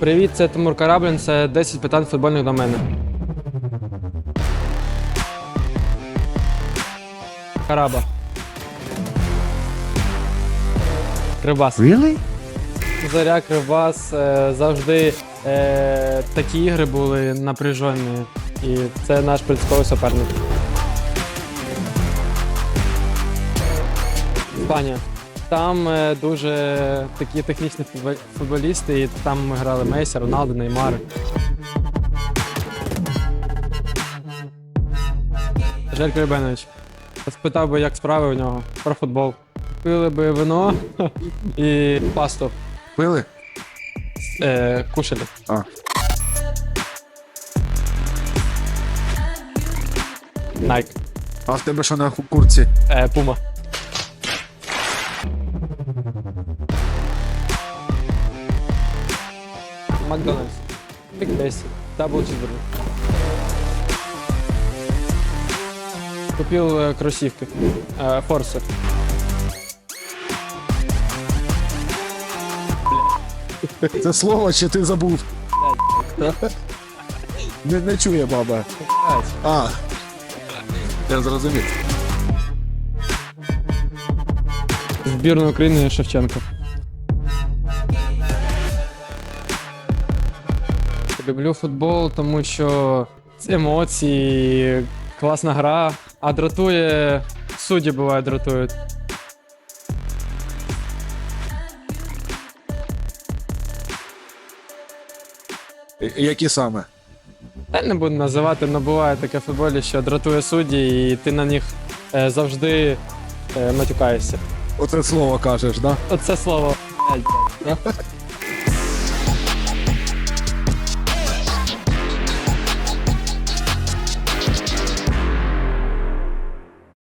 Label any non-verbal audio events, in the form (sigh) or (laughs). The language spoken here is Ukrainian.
Привіт, це Тимур Караблін. Це 10 питань футбольних до мене. Караба. Кривбас. Really? Заря, Кривбас. е, завжди е, такі ігри були напряжені. І це наш принциповий суперник. Іспанія. Там е, дуже такі технічні футболісти, і там ми грали Месі, Роналду, Неймар. Жаль Крибенович. Спитав би, як справи у нього про футбол. Пили би вино (laughs) і пасту. Пили? Е, кушали. А. Найк. А в тебе що на курці? Е, Пума. Макдональдс. Биг Тесті. Дабл чизбургер. Купил э, кроссивки. Э, Форсы. Це слово чи ти забув? Не, не чує баба. А. Я зрозумів. Збірна України Шевченко. Люблю футбол, тому що це емоції, класна гра, а дратує, судді буває дратують. Які саме? Та не буду називати, але буває таке в футболі, що дратує судді, і ти на них е, завжди е, матюкаєшся. Оце слово кажеш, да? Оце слово. блядь,